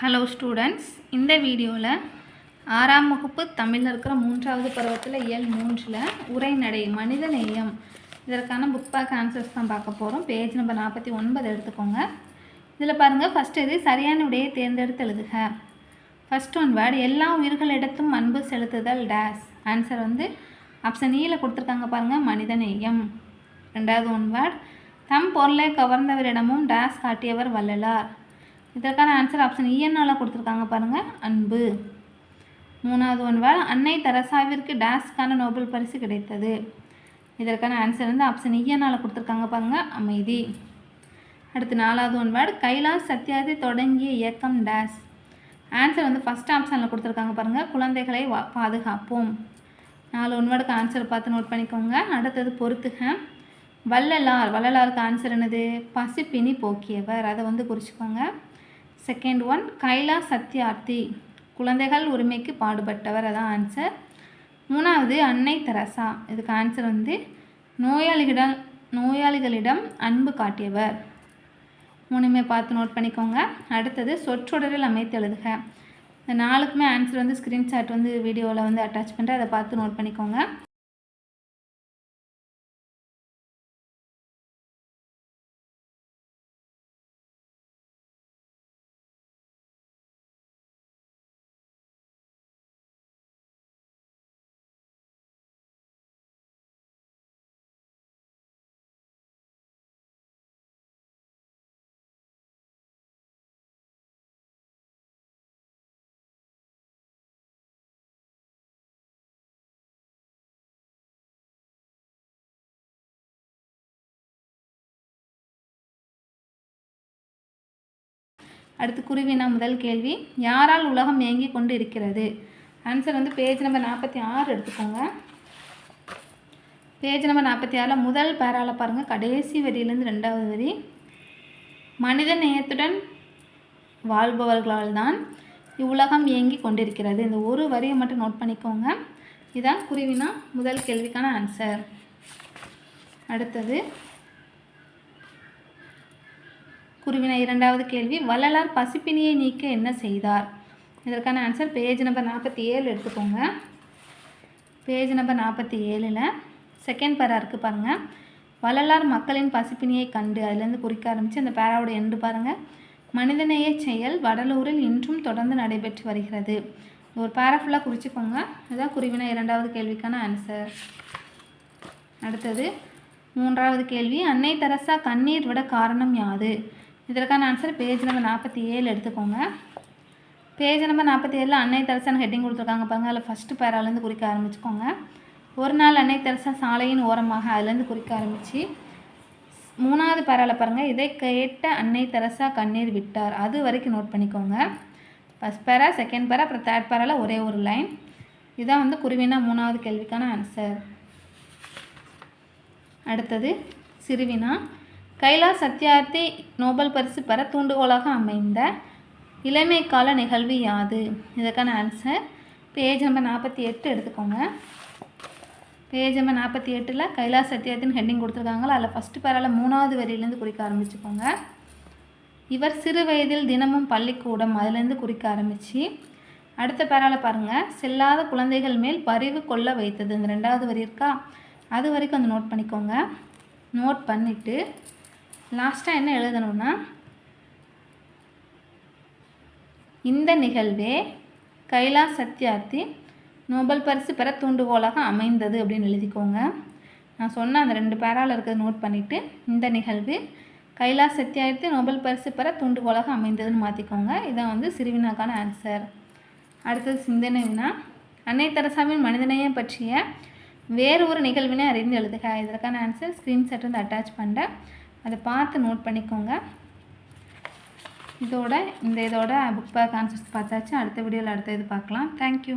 Hello students இந்த வீடியோவில் ஆறாம் வகுப்பு தமிழில் இருக்கிற மூன்றாவது பருவத்தில் இயல் மூன்றில் உரைநடை மனிதநேயம் இதற்கான புக் பேக் ஆன்சர்ஸ் தான் பார்க்க போகிறோம் பேஜ் நம்பர் நாற்பத்தி ஒன்பது எடுத்துக்கோங்க. இதில் பாருங்கள் ஃபஸ்ட்டு இது சரியான விடையை தேர்ந்தெடுத்து எழுதுக. ஃபஸ்ட் ஒன் வேர்டு எல்லா உயிர்களிடத்தும் அன்பு செலுத்துதல் டேஸ் ஆன்சர் வந்து ஆப்ஷன் ஈயில் e கொடுத்துருக்காங்க பாருங்கள் மனிதநேயம் ரெண்டாவது ஒன் வேர்டு தம் பொருளை கவர்ந்தவரிடமும் டேஸ் காட்டியவர் வள்ளலார். இதற்கான ஆன்சர் ஆப்ஷன் இஎன்னால் கொடுத்துருக்காங்க பாருங்கள் அன்பு. மூணாவது ஒன் அன்னை தெரசாவிற்கு டேஸ்க்கான நோபல் பரிசு கிடைத்தது. இதற்கான ஆன்சர் வந்து ஆப்ஷன் இஎன்னால் கொடுத்துருக்காங்க பாருங்கள் அமைதி. அடுத்து நாலாவது ஒன் வேர்டு கைலாஸ் சத்யாதி தொடங்கிய இயக்கம் டேஸ் ஆன்சர் வந்து ஃபஸ்ட் ஆப்ஷனில் கொடுத்துருக்காங்க பாருங்கள் குழந்தைகளை வா பாதுகாப்போம். நாலு ஒன் வேர்டுக்கு ஆன்சர் பார்த்து நோட் பண்ணிக்கோங்க. அடுத்தது பொறுத்துக. வள்ளலார். வள்ளலாருக்கு ஆன்சர் என்னது? பசிப்பினி போக்கியவர். அதை வந்து குறிச்சிக்கோங்க. செகண்ட் ஒன் கைலா சத்யார்த்தி குழந்தைகள் உரிமைக்கு பாடுபட்டவர் அதான் ஆன்சர் மூணாவது அன்னை தெரசா. இதுக்கு ஆன்சர் வந்து நோயாளிகளிடம் நோயாளிகளிடம் அன்பு காட்டியவர். மூணுமே பார்த்து நோட் பண்ணிக்கோங்க. அடுத்தது சொற்றொடரில் அமைத்து எழுதுக. இந்த நாளுக்குமே ஆன்சர் வந்து ஸ்க்ரீன்ஷாட் வந்து வீடியோவில் வந்து அட்டாச் பண்ணுறேன் அதை பார்த்து நோட் பண்ணிக்கோங்க. அடுத்து குருவினா முதல் கேள்வி யாரால் உலகம் இயங்கி கொண்டு இருக்கிறது ஆன்சர் வந்து பேஜ் நம்பர் நாற்பத்தி ஆறு எடுத்துக்கோங்க. பேஜ் நம்பர் நாற்பத்தி ஆறில் முதல் பேரால் பாருங்கள் கடைசி வரியிலேருந்து ரெண்டாவது வரி. மனித நேயத்துடன் வாழ்பவர்களால் தான் இவ்வுலகம் இயங்கி கொண்டிருக்கிறது. இந்த ஒரு வரியை மட்டும் நோட் பண்ணிக்கோங்க. இதான் குருவினா முதல் கேள்விக்கான ஆன்சர் அடுத்தது குருவின இரண்டாவது கேள்வி வள்ளலார் பசிப்பினியை நீக்க என்ன செய்தார்? இதற்கான ஆன்சர் பேஜ் நம்பர் நாற்பத்தி ஏழு எடுத்துக்கோங்க. பேஜ் நம்பர் நாற்பத்தி ஏழில் செகண்ட் பேரா இருக்குது பாருங்கள் வள்ளலார் மக்களின் பசிப்பினியை கண்டு அதுலேருந்து குறிக்க ஆரம்பித்து அந்த பேராவோட எண்டு பாருங்கள் மனிதநேய செயல் வடலூரில் இன்றும் தொடர்ந்து நடைபெற்று வருகிறது. ஒரு பேரா ஃபுல்லாக குறிச்சிக்கோங்க. அதுதான் குருவின இரண்டாவது கேள்விக்கான ஆன்சர் அடுத்தது மூன்றாவது கேள்வி அன்னை தெரசா கண்ணீர் விட காரணம் யாது? இதற்கான ஆன்சர் பேஜ் நம்பர் நாற்பத்தி ஏழு எடுத்துக்கோங்க. பேஜ் நம்பர் நாற்பத்தி ஏழில் அன்னை தரசன் ஹெட்டிங் கொடுத்துருக்காங்க பாருங்கள் அதில் ஃபஸ்ட்டு பேராலேருந்து குறிக்க ஆரம்பிச்சுக்கோங்க. ஒரு நாள் அன்னை தெரசா சாலையின் ஓரமாக அதுலேருந்து குறிக்க ஆரம்பித்து மூணாவது பேராவில் பாருங்கள் இதை கேட்ட அன்னை தெரசா கண்ணீர் விட்டார். அது வரைக்கும் நோட் பண்ணிக்கோங்க. ஃபஸ்ட் பேரா செகண்ட் பேரா அப்புறம் தேர்ட் பேரால ஒரே ஒரு லைன் இதான் வந்து குருவினா மூணாவது கேள்விக்கான ஆன்சர் அடுத்தது சிறுவினா கைலாஸ் சத்யார்த்தி நோபல் பரிசு பெற தூண்டுகோலாக அமைந்த இளமை கால நிகழ்வு யாது? இதற்கான ஆன்சர் பேஜ் நம்பர் நாற்பத்தி எட்டு எடுத்துக்கோங்க. பேஜ் நம்பர் நாற்பத்தி எட்டில் கைலா சத்யார்த்தின்னு ஹெட்டிங் கொடுத்துருக்காங்களா அதில் ஃபஸ்ட்டு பேரால் மூணாவது வரியிலேருந்து குறிக்க ஆரம்பிச்சுக்கோங்க. இவர் சிறு வயதில் தினமும் பள்ளிக்கூடம் அதுலேருந்து குறிக்க ஆரம்பித்து அடுத்த பேரால் பாருங்கள் செல்லாத குழந்தைகள் மேல் பரிவு கொள்ள வைத்தது. இந்த ரெண்டாவது வரி இருக்கா? அது வரைக்கும் அந்த நோட் பண்ணிக்கோங்க. நோட் பண்ணிவிட்டு லாஸ்ட்டாக என்ன எழுதணும்னா இந்த நிகழ்வே கைலாஷ் சத்யார்த்தி நோபல் பரிசு பெற தூண்டுகோலாக அமைந்தது அப்படின்னு எழுதிக்கோங்க. நான் சொன்ன அந்த ரெண்டு பேரால் இருக்கிறத நோட் பண்ணிவிட்டு இந்த நிகழ்வு கைலாஸ் சத்யார்த்தி நோபல் பரிசு பெற தூண்டுகோலாக அமைந்ததுன்னு மாற்றிக்கோங்க இதான் வந்து சிறுவினாக்கான ஆன்சர் அடுத்தது சிந்தனை வினா. அன்னை தெரசாவின் மனிதநேயம் பற்றிய வேறு ஒரு நிகழ்வினை அறிந்து எழுதுக. இதற்கான ஆன்சர் ஸ்க்ரீன்ஷாட் வந்து அட்டாச் பண்ணுறேன் அதை பார்த்து நோட் பண்ணிக்கோங்க. இதோட இந்த இதோட புக் பேக் ஆன்சர்ஸ் பார்த்தாச்சு. அடுத்த வீடியோவில் அடுத்த இது பார்க்கலாம். தேங்க்யூ